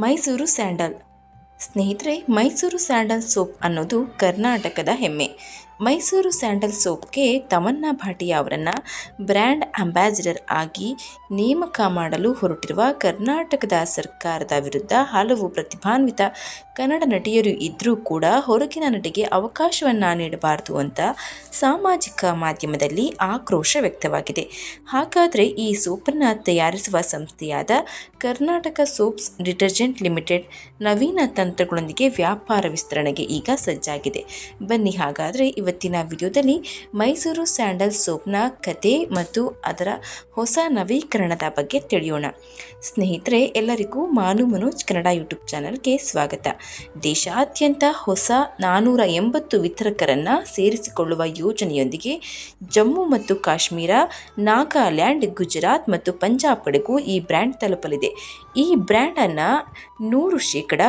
Mysuru sandal. ಸ್ನೇಹಿತರೆ Mysuru sandal soap ಅನ್ನೋದು ಕರ್ನಾಟಕದ ಹೆಮ್ಮೆ. ಮೈಸೂರು ಸ್ಯಾಂಡಲ್ ಸೋಪ್ಗೆ ತಮನ್ನಾ ಭಾಟಿಯಾ ಅವರನ್ನು ಬ್ರ್ಯಾಂಡ್ ಅಂಬಾಸಿಡರ್ ಆಗಿ ನೇಮಕ ಮಾಡಲು ಹೊರಟಿರುವ ಕರ್ನಾಟಕದ ಸರ್ಕಾರದ ವಿರುದ್ಧ ಹಲವು ಪ್ರತಿಭಾನ್ವಿತ ಕನ್ನಡ ನಟಿಯರು ಇದ್ದರೂ ಕೂಡ ಹೊರಗಿನ ನಟಿಗೆ ಅವಕಾಶವನ್ನು ನೀಡಬಾರದು ಅಂತ ಸಾಮಾಜಿಕ ಮಾಧ್ಯಮದಲ್ಲಿ ಆಕ್ರೋಶ ವ್ಯಕ್ತವಾಗಿದೆ. ಹಾಗಾದರೆ ಈ ಸೋಪನ್ನು ತಯಾರಿಸುವ ಸಂಸ್ಥೆಯಾದ ಕರ್ನಾಟಕ ಸೋಪ್ಸ್ ಡಿಟರ್ಜೆಂಟ್ ಲಿಮಿಟೆಡ್ ನವೀನ ತಂತ್ರಗಳೊಂದಿಗೆ ವ್ಯಾಪಾರ ವಿಸ್ತರಣೆಗೆ ಈಗ ಸಜ್ಜಾಗಿದೆ. ಬನ್ನಿ ಹಾಗಾದರೆ ಇವತ್ತಿನ ವಿಡಿಯೋದಲ್ಲಿ ಮೈಸೂರು ಸ್ಯಾಂಡಲ್ ಸೋಪ್ನ ಕತೆ ಮತ್ತು ಅದರ ಹೊಸ ನವೀಕರಣದ ಬಗ್ಗೆ ತಿಳಿಯೋಣ. ಸ್ನೇಹಿತರೆ, ಎಲ್ಲರಿಗೂ ಮಾನು ಮನೋಜ್ ಕನ್ನಡ ಯೂಟ್ಯೂಬ್ ಚಾನಲ್ಗೆ ಸ್ವಾಗತ. ದೇಶಾದ್ಯಂತ ಹೊಸ ನಾನ್ನೂರ ಎಂಬತ್ತು ವಿತರಕರನ್ನು ಸೇರಿಸಿಕೊಳ್ಳುವ ಯೋಜನೆಯೊಂದಿಗೆ ಜಮ್ಮು ಮತ್ತು ಕಾಶ್ಮೀರ, ನಾಗಾಲ್ಯಾಂಡ್, ಗುಜರಾತ್ ಮತ್ತು ಪಂಜಾಬ್ ಕಡೆಗೂ ಈ ಬ್ರ್ಯಾಂಡ್ ತಲುಪಲಿದೆ. ಈ ಬ್ರ್ಯಾಂಡನ್ನು ನೂರು ಶೇಕಡ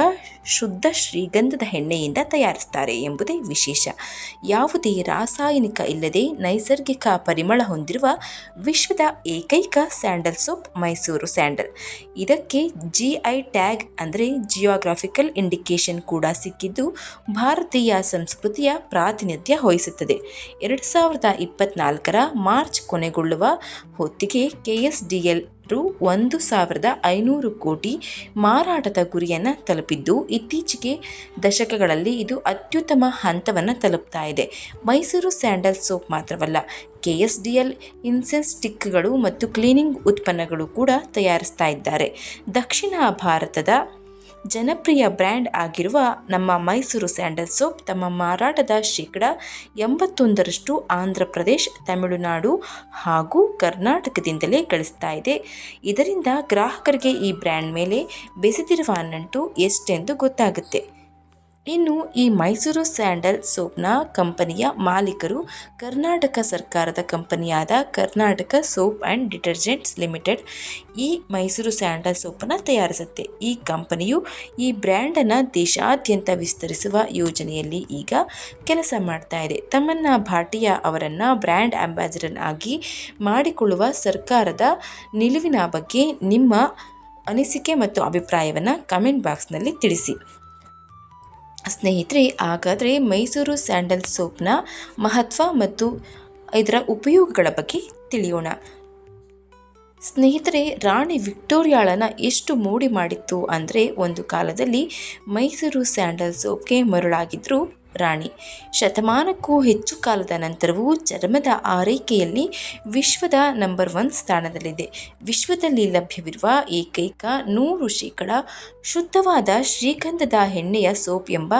ಶುದ್ಧ ಶ್ರೀಗಂಧದ ಎಣ್ಣೆಯಿಂದ ತಯಾರಿಸ್ತಾರೆ ಎಂಬುದೇ ವಿಶೇಷ. ಯಾವುದೇ ರಾಸಾಯನಿಕ ಇಲ್ಲದೆ ನೈಸರ್ಗಿಕ ಪರಿಮಳ ಹೊಂದಿರುವ ವಿಶ್ವದ ಏಕೈಕ ಸ್ಯಾಂಡಲ್ ಸೋಪ್ ಮೈಸೂರು ಸ್ಯಾಂಡಲ್. ಇದಕ್ಕೆ ಜಿ ಐ ಟ್ಯಾಗ್ ಅಂದರೆ ಜಿಯೋಗ್ರಾಫಿಕಲ್ ಇಂಡಿಕೇಶನ್ ಕೂಡ ಸಿಕ್ಕಿದ್ದು ಭಾರತೀಯ ಸಂಸ್ಕೃತಿಯ ಪ್ರಾತಿನಿಧ್ಯ ವಹಿಸುತ್ತದೆ. ಎರಡು ಸಾವಿರದ ಇಪ್ಪತ್ನಾಲ್ಕರ ಮಾರ್ಚ್ ಕೊನೆಗೊಳ್ಳುವ ಹೊತ್ತಿಗೆ ಕೆ ಎಸ್ ಡಿ ಎಲ್ ರು ಒಂದು ಸಾವಿರದ ಐನೂರು ಕೋಟಿ ಮಾರಾಟದ ಗುರಿಯನ್ನು ತಲುಪಿದ್ದು, ಇತ್ತೀಚೆಗೆ ದಶಕಗಳಲ್ಲಿ ಇದು ಅತ್ಯುತ್ತಮ ಹಂತವನ್ನು ತಲುಪ್ತಾ ಇದೆ. ಮೈಸೂರು ಸ್ಯಾಂಡಲ್ ಸೋಪ್ ಮಾತ್ರವಲ್ಲ K S D L incense ಸ್ಟಿಕ್ಗಳು ಮತ್ತು ಕ್ಲೀನಿಂಗ್ ಉತ್ಪನ್ನಗಳು ಕೂಡ ತಯಾರಿಸ್ತಾ ಇದ್ದಾರೆ. ದಕ್ಷಿಣ ಭಾರತದ ಜನಪ್ರಿಯ ಬ್ರ್ಯಾಂಡ್ ಆಗಿರುವ ನಮ್ಮ ಮೈಸೂರು ಸ್ಯಾಂಡಲ್ ಸೋಪ್ ತಮ್ಮ ಮಾರಾಟದ ಶೇಕಡ ಎಂಬತ್ತೊಂದರಷ್ಟು ಆಂಧ್ರ ಪ್ರದೇಶ್, ತಮಿಳುನಾಡು ಹಾಗೂ ಕರ್ನಾಟಕದಿಂದಲೇ ಗಳಿಸ್ತಾ ಇದೆ. ಇದರಿಂದ ಗ್ರಾಹಕರಿಗೆ ಈ ಬ್ರ್ಯಾಂಡ್ ಮೇಲೆ ಬೆಸೆದಿರುವ ನಂಟು ಎಷ್ಟೆಂದು ಗೊತ್ತಾಗುತ್ತೆ. ಇನ್ನು ಈ ಮೈಸೂರು ಸ್ಯಾಂಡಲ್ ಸೋಪ್ನ ಕಂಪನಿಯ ಮಾಲೀಕರು ಕರ್ನಾಟಕ ಸರ್ಕಾರದ ಕಂಪನಿಯಾದ Karnataka soap and detergents limited ಈ ಮೈಸೂರು ಸ್ಯಾಂಡಲ್ ಸೋಪನ್ನು ತಯಾರಿಸುತ್ತೆ. ಈ ಕಂಪನಿಯು ಈ ಬ್ರ್ಯಾಂಡನ್ನು ದೇಶಾದ್ಯಂತ ವಿಸ್ತರಿಸುವ ಯೋಜನೆಯಲ್ಲಿ ಈಗ ಕೆಲಸ ಮಾಡ್ತಾ ಇದೆ. ತಮ್ಮನ್ನ ಭಾಟಿಯಾ ಅವರನ್ನು ಬ್ರ್ಯಾಂಡ್ ಅಂಬಾಸಿಡರ್ ಆಗಿ ಮಾಡಿಕೊಳ್ಳುವ ಸರ್ಕಾರದ ನಿಲುವಿನ ಬಗ್ಗೆ ನಿಮ್ಮ ಅನಿಸಿಕೆ ಮತ್ತು ಅಭಿಪ್ರಾಯವನ್ನು ಕಮೆಂಟ್ ಬಾಕ್ಸ್ನಲ್ಲಿ ತಿಳಿಸಿ. ಸ್ನೇಹಿತರೆ, ಹಾಗಾದರೆ ಮೈಸೂರು ಸ್ಯಾಂಡಲ್ ಸೋಪ್ನ ಮಹತ್ವ ಮತ್ತು ಇದರ ಉಪಯೋಗಗಳ ಬಗ್ಗೆ ತಿಳಿಯೋಣ. ಸ್ನೇಹಿತರೆ, ರಾಣಿ ವಿಕ್ಟೋರಿಯಾಳನ್ನು ಎಷ್ಟು ಮೋಡಿ ಮಾಡಿತ್ತು ಅಂದರೆ ಒಂದು ಕಾಲದಲ್ಲಿ ಮೈಸೂರು ಸ್ಯಾಂಡಲ್ ಸೋಪ್ಗೆ ಮರುಳಾಗಿದ್ದರು ರಾಣಿ. ಶತಮಾನಕ್ಕೂ ಹೆಚ್ಚು ಕಾಲದ ನಂತರವೂ ಚರ್ಮದ ಆರೈಕೆಯಲ್ಲಿ ವಿಶ್ವದ ನಂಬರ್ ಒನ್ ಸ್ಥಾನದಲ್ಲಿದೆ. ವಿಶ್ವದಲ್ಲಿ ಲಭ್ಯವಿರುವ ಏಕೈಕ ನೂರು ಶೇಕಡ ಶುದ್ಧವಾದ ಶ್ರೀಗಂಧದ ಎಣ್ಣೆಯ ಸೋಪ್ ಎಂಬ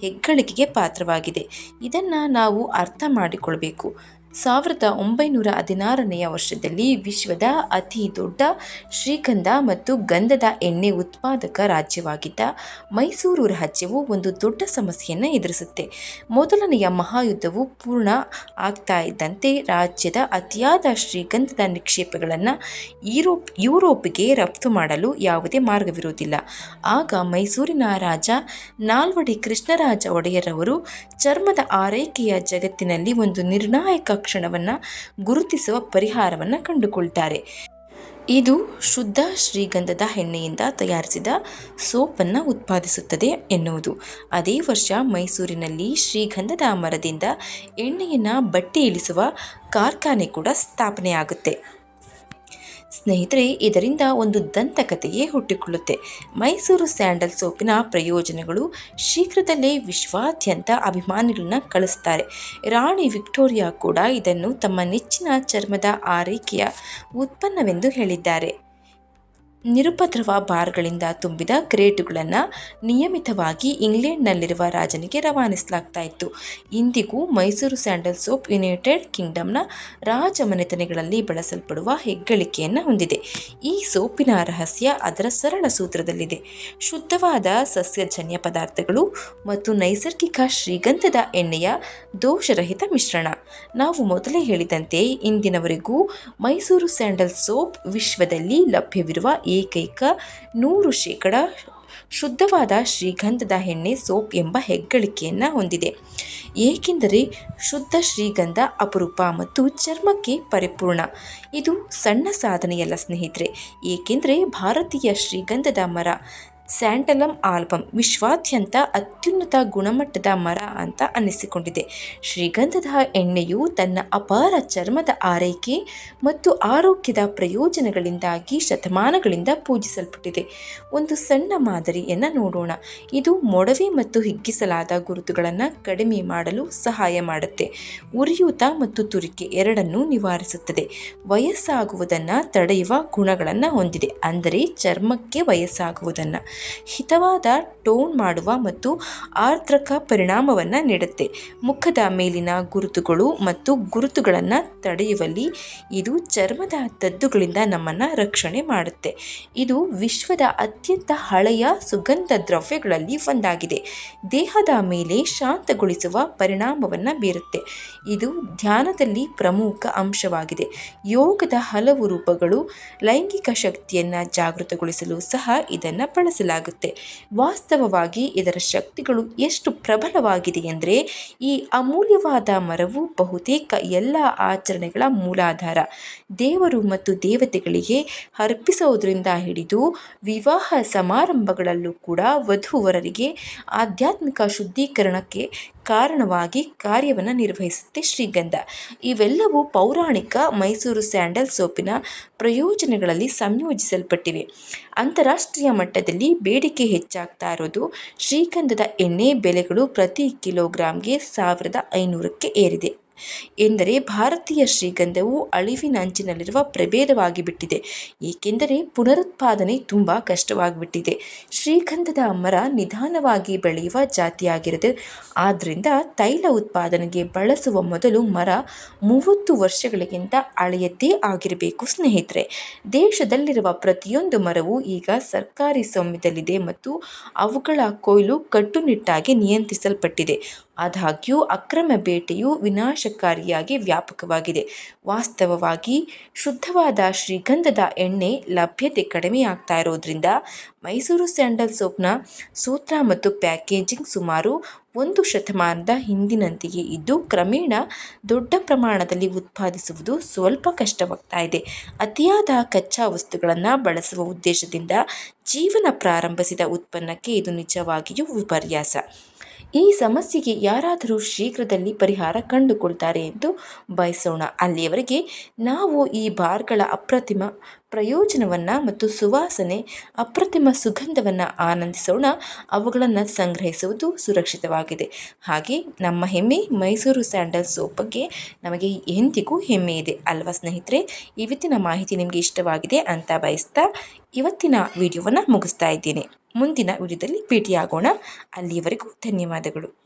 ಹೆಗ್ಗಳಿಕೆಗೆ ಪಾತ್ರವಾಗಿದೆ. ಇದನ್ನು ನಾವು ಅರ್ಥ ಮಾಡಿಕೊಳ್ಬೇಕು. ಸಾವಿರದ ಒಂಬೈನೂರ ಹದಿನಾರನೆಯ ವರ್ಷದಲ್ಲಿ ವಿಶ್ವದ ಅತಿ ದೊಡ್ಡ ಶ್ರೀಗಂಧ ಮತ್ತು ಗಂಧದ ಎಣ್ಣೆ ಉತ್ಪಾದಕ ರಾಜ್ಯವಾಗಿದ್ದ ಮೈಸೂರು ರಾಜ್ಯವು ಒಂದು ದೊಡ್ಡ ಸಮಸ್ಯೆಯನ್ನು ಎದುರಿಸುತ್ತೆ. ಮೊದಲನೆಯ ಮಹಾಯುದ್ಧವು ಪೂರ್ಣ ಆಗ್ತಾ ಇದ್ದಂತೆ ರಾಜ್ಯದ ಅತಿಯಾದ ಶ್ರೀಗಂಧದ ನಿಕ್ಷೇಪಗಳನ್ನು ಯುರೋಪ್, ಯುರೋಪ್ಗೆ ರಫ್ತು ಮಾಡಲು ಯಾವುದೇ ಮಾರ್ಗವಿರುವುದಿಲ್ಲ. ಆಗ ಮೈಸೂರಿನ ರಾಜ ನಾಲ್ವಡಿ ಕೃಷ್ಣರಾಜ ಒಡೆಯರವರು ಚರ್ಮದ ಆರೈಕೆಯ ಜಗತ್ತಿನಲ್ಲಿ ಒಂದು ನಿರ್ಣಾಯಕ ಕ್ಷಣವನ್ನು ಗುರುತಿಸುವ ಪರಿಹಾರವನ್ನು ಕಂಡುಕೊಳ್ತಾರೆ. ಇದು ಶುದ್ಧ ಶ್ರೀಗಂಧದ ಎಣ್ಣೆಯಿಂದ ತಯಾರಿಸಿದ ಸೋಪನ್ನು ಉತ್ಪಾದಿಸುತ್ತದೆ ಎನ್ನುವುದು. ಅದೇ ವರ್ಷ ಮೈಸೂರಿನಲ್ಲಿ ಶ್ರೀಗಂಧದ ಮರದಿಂದ ಎಣ್ಣೆಯನ್ನು ಬಟ್ಟೆ ಇಳಿಸುವ ಕಾರ್ಖಾನೆ ಕೂಡ ಸ್ಥಾಪನೆಯಾಗುತ್ತೆ. ಸ್ನೇಹಿತರೆ, ಇದರಿಂದ ಒಂದು ದಂತಕಥೆಯೇ ಹುಟ್ಟಿಕೊಳ್ಳುತ್ತೆ. ಮೈಸೂರು ಸ್ಯಾಂಡಲ್ ಸೋಪಿನ ಪ್ರಯೋಜನಗಳು ಶೀಘ್ರದಲ್ಲೇ ವಿಶ್ವಾದ್ಯಂತ ಅಭಿಮಾನಿಗಳನ್ನ ಕಳಿಸ್ತಾರೆ. ರಾಣಿ ವಿಕ್ಟೋರಿಯಾ ಕೂಡ ಇದನ್ನು ತಮ್ಮ ನೆಚ್ಚಿನ ಚರ್ಮದ ಆರೈಕೆಯ ಉತ್ಪನ್ನವೆಂದು ಹೇಳಿದ್ದಾರೆ. ನಿರುಪದ್ರವ ಬಾರ್ಗಳಿಂದ ತುಂಬಿದ ಕ್ರೇಟುಗಳನ್ನು ನಿಯಮಿತವಾಗಿ ಇಂಗ್ಲೆಂಡ್ನಲ್ಲಿರುವ ರಾಜನಿಗೆ ರವಾನಿಸಲಾಗ್ತಾ ಇತ್ತು. ಇಂದಿಗೂ ಮೈಸೂರು ಸ್ಯಾಂಡಲ್ ಸೋಪ್ ಯುನೈಟೆಡ್ ಕಿಂಗ್ಡಮ್ನ ರಾಜಮನೆತನಗಳಲ್ಲಿ ಬಳಸಲ್ಪಡುವ ಹೆಗ್ಗಳಿಕೆಯನ್ನು ಹೊಂದಿದೆ. ಈ ಸೋಪಿನ ರಹಸ್ಯ ಅದರ ಸರಳ ಸೂತ್ರದಲ್ಲಿದೆ. ಶುದ್ಧವಾದ ಸಸ್ಯಜನ್ಯ ಪದಾರ್ಥಗಳು ಮತ್ತು ನೈಸರ್ಗಿಕ ಶ್ರೀಗಂಧದ ಎಣ್ಣೆಯ ದೋಷರಹಿತ ಮಿಶ್ರಣ. ನಾವು ಮೊದಲೇ ಹೇಳಿದಂತೆ ಇಂದಿನವರೆಗೂ ಮೈಸೂರು ಸ್ಯಾಂಡಲ್ ಸೋಪ್ ವಿಶ್ವದಲ್ಲಿ ಲಭ್ಯವಿರುವ ಏಕೈಕ ನೂರು ಶೇಕಡ ಶುದ್ಧವಾದ ಶ್ರೀಗಂಧದ ಎಣ್ಣೆ ಸೋಪ್ ಎಂಬ ಹೆಗ್ಗಳಿಕೆಯನ್ನು ಹೊಂದಿದೆ. ಏಕೆಂದರೆ ಶುದ್ಧ ಶ್ರೀಗಂಧ ಅಪರೂಪ ಮತ್ತು ಚರ್ಮಕ್ಕೆ ಪರಿಪೂರ್ಣ. ಇದು ಸಣ್ಣ ಸಾಧನೆಯಲ್ಲ ಸ್ನೇಹಿತರೆ. ಏಕೆಂದರೆ ಭಾರತೀಯ ಶ್ರೀಗಂಧದ ಮರ ಸ್ಯಾಂಟಲಮ್ ಆಲ್ಬಮ್ ವಿಶ್ವಾದ್ಯಂತ ಅತ್ಯುನ್ನತ ಗುಣಮಟ್ಟದ ಮರ ಅಂತ ಅನ್ನಿಸಿಕೊಂಡಿದೆ. ಶ್ರೀಗಂಧದ ಎಣ್ಣೆಯು ತನ್ನ ಅಪಾರ ಚರ್ಮದ ಆರೈಕೆ ಮತ್ತು ಆರೋಗ್ಯದ ಪ್ರಯೋಜನಗಳಿಂದಾಗಿ ಶತಮಾನಗಳಿಂದ ಪೂಜಿಸಲ್ಪಟ್ಟಿದೆ. ಒಂದು ಸಣ್ಣ ಮಾದರಿಯನ್ನು ನೋಡೋಣ. ಇದು ಮೊಡವೆ ಮತ್ತು ಹಿಗ್ಗಿಸಲಾದ ಗುರುತುಗಳನ್ನು ಕಡಿಮೆ ಮಾಡಲು ಸಹಾಯ ಮಾಡುತ್ತೆ. ಉರಿಯೂತ ಮತ್ತು ತುರಿಕೆ ಎರಡನ್ನೂ ನಿವಾರಿಸುತ್ತದೆ. ವಯಸ್ಸಾಗುವುದನ್ನು ತಡೆಯುವ ಗುಣಗಳನ್ನು ಹೊಂದಿದೆ. ಅಂದರೆ ಚರ್ಮಕ್ಕೆ ವಯಸ್ಸಾಗುವುದನ್ನು. ಹಿತವಾದ ಟೋನ್ ಮಾಡುವ ಮತ್ತು ಆರ್ದ್ರಕ ಪರಿಣಾಮವನ್ನು ನೀಡುತ್ತೆ. ಮುಖದ ಮೇಲಿನ ಗುರುತುಗಳು ಮತ್ತು ಗುರುತುಗಳನ್ನು ತಡೆಯುವಲ್ಲಿ ಇದು ಚರ್ಮದ ತದ್ದುಗಳಿಂದ ನಮ್ಮನ್ನು ರಕ್ಷಣೆ ಮಾಡುತ್ತೆ. ಇದು ವಿಶ್ವದ ಅತ್ಯಂತ ಹಳೆಯ ಸುಗಂಧ ದ್ರವ್ಯಗಳಲ್ಲಿ ಒಂದಾಗಿದೆ. ದೇಹದ ಮೇಲೆ ಶಾಂತಗೊಳಿಸುವ ಪರಿಣಾಮವನ್ನು ಬೀರುತ್ತೆ. ಇದು ಧ್ಯಾನದಲ್ಲಿ ಪ್ರಮುಖ ಅಂಶವಾಗಿದೆ. ಯೋಗದ ಹಲವು ರೂಪಗಳು ಲೈಂಗಿಕ ಶಕ್ತಿಯನ್ನು ಜಾಗೃತಗೊಳಿಸಲು ಸಹ ಇದನ್ನು ಬಳಸಲಾಗುತ್ತೆ ವಾಸ್ತವವಾಗಿ ಇದರ ಶಕ್ತಿಗಳು ಎಷ್ಟು ಪ್ರಬಲವಾಗಿದೆ ಎಂದರೆ, ಈ ಅಮೂಲ್ಯವಾದ ಮರವು ಬಹುತೇಕ ಎಲ್ಲ ಆಚರಣೆಗಳ ಮೂಲಾಧಾರ. ದೇವರು ಮತ್ತು ದೇವತೆಗಳಿಗೆ ಅರ್ಪಿಸೋದ್ರಿಂದ ಹಿಡಿದು ವಿವಾಹ ಸಮಾರಂಭಗಳಲ್ಲೂ ಕೂಡ ವಧುವರರಿಗೆ ಆಧ್ಯಾತ್ಮಿಕ ಶುದ್ಧೀಕರಣಕ್ಕೆ ಕಾರಣವಾಗಿ ಕಾರ್ಯವನ್ನು ನಿರ್ವಹಿಸುತ್ತೆ ಶ್ರೀಗಂಧ. ಇವೆಲ್ಲವೂ ಪೌರಾಣಿಕ ಮೈಸೂರು ಸ್ಯಾಂಡಲ್ ಸೋಪಿನ ಪ್ರಯೋಜನಗಳಲ್ಲಿ ಸಂಯೋಜಿಸಲ್ಪಟ್ಟಿವೆ. ಅಂತಾರಾಷ್ಟ್ರೀಯ ಮಟ್ಟದಲ್ಲಿ ಬೇಡಿಕೆ ಹೆಚ್ಚಾಗ್ತಾ ಇರೋದು ಶ್ರೀಗಂಧದ ಎಣ್ಣೆ ಬೆಲೆಗಳು ಪ್ರತಿ ಕಿಲೋಗ್ರಾಂಗೆ ಸಾವಿರದ ಐನೂರಕ್ಕೆ ಏರಿದೆ. ಎಂದರೆ ಭಾರತೀಯ ಶ್ರೀಗಂಧವು ಅಳಿವಿನಂಚಿನಲ್ಲಿರುವ ಪ್ರಭೇದವಾಗಿ ಬಿಟ್ಟಿದೆ ಏಕೆಂದರೆ ಪುನರುತ್ಪಾದನೆ ತುಂಬ ಕಷ್ಟವಾಗಿಬಿಟ್ಟಿದೆ. ಶ್ರೀಗಂಧದ ಮರ ನಿಧಾನವಾಗಿ ಬೆಳೆಯುವ ಜಾತಿಯಾಗಿರುತ್ತೆ ಆದ್ದರಿಂದ ತೈಲ ಉತ್ಪಾದನೆಗೆ ಬಳಸುವ ಮೊದಲು ಮರ ಮೂವತ್ತು ವರ್ಷಗಳಿಗಿಂತ ಹಳೆಯದ್ದೇ ಆಗಿರಬೇಕು ಸ್ನೇಹಿತರೆ. ದೇಶದಲ್ಲಿರುವ ಪ್ರತಿಯೊಂದು ಮರವು ಈಗ ಸರ್ಕಾರಿ ಸ್ವಾಮ್ಯದಲ್ಲಿದೆ ಮತ್ತು ಅವುಗಳ ಕೊಯ್ಲು ಕಟ್ಟುನಿಟ್ಟಾಗಿ ನಿಯಂತ್ರಿಸಲ್ಪಟ್ಟಿದೆ. ಆದಾಗ್ಯೂ ಅಕ್ರಮ ಬೇಟೆಯು ವಿನಾಶಕಾರಿಯಾಗಿ ವ್ಯಾಪಕವಾಗಿದೆ. ವಾಸ್ತವವಾಗಿ ಶುದ್ಧವಾದ ಶ್ರೀಗಂಧದ ಎಣ್ಣೆ ಲಭ್ಯತೆ ಕಡಿಮೆಯಾಗ್ತಾ ಇರೋದ್ರಿಂದ ಮೈಸೂರು ಸ್ಯಾಂಡಲ್ ಸೋಪ್ನ ಸೂತ್ರ ಮತ್ತು ಪ್ಯಾಕೇಜಿಂಗ್ ಸುಮಾರು ಒಂದು ಶತಮಾನದ ಹಿಂದಿನಂತೆಯೇ ಇದ್ದು, ಕ್ರಮೇಣ ದೊಡ್ಡ ಪ್ರಮಾಣದಲ್ಲಿ ಉತ್ಪಾದಿಸುವುದು ಸ್ವಲ್ಪ ಕಷ್ಟವಾಗ್ತಾ ಇದೆ. ಅತಿಯಾದ ಕಚ್ಚಾ ವಸ್ತುಗಳನ್ನು ಬಳಸುವ ಉದ್ದೇಶದಿಂದ ಜೀವನ ಪ್ರಾರಂಭಿಸಿದ ಉತ್ಪನ್ನಕ್ಕೆ ಇದು ನಿಜವಾಗಿಯೂ ವಿಪರ್ಯಾಸ. ಈ ಸಮಸ್ಯೆಗೆ ಯಾರಾದರೂ ಶೀಘ್ರದಲ್ಲಿ ಪರಿಹಾರ ಕಂಡುಕೊಳ್ತಾರೆ ಎಂದು ಬಯಸೋಣ. ಅಲ್ಲಿಯವರೆಗೆ ನಾವು ಈ ಬಾರ್ಗಳ ಅಪ್ರತಿಮ ಪ್ರಯೋಜನವನ್ನು ಮತ್ತು ಸುವಾಸನೆ, ಅಪ್ರತಿಮ ಸುಗಂಧವನ್ನು ಆನಂದಿಸೋಣ. ಅವುಗಳನ್ನು ಸಂಗ್ರಹಿಸುವುದು ಸುರಕ್ಷಿತವಾಗಿದೆ. ಹಾಗೆ ನಮ್ಮ ಹೆಮ್ಮೆ ಮೈಸೂರು ಸ್ಯಾಂಡಲ್ ಸೋಪ್ ಬಗ್ಗೆ ನಮಗೆ ಎಂದಿಗೂ ಹೆಮ್ಮೆ ಇದೆ ಅಲ್ವಾ ಸ್ನೇಹಿತರೆ? ಇವತ್ತಿನ ಮಾಹಿತಿ ನಿಮಗೆ ಇಷ್ಟವಾಗಿದೆ ಅಂತ ಬಯಸ್ತಾ ಇವತ್ತಿನ ವಿಡಿಯೋವನ್ನು ಮುಗಿಸ್ತಾ ಇದ್ದೇನೆ. ಮುಂದಿನ ವಿಡಿಯೋದಲ್ಲಿ ಭೇಟಿಯಾಗೋಣ. ಅಲ್ಲಿಯವರೆಗೂ ಧನ್ಯವಾದಗಳು.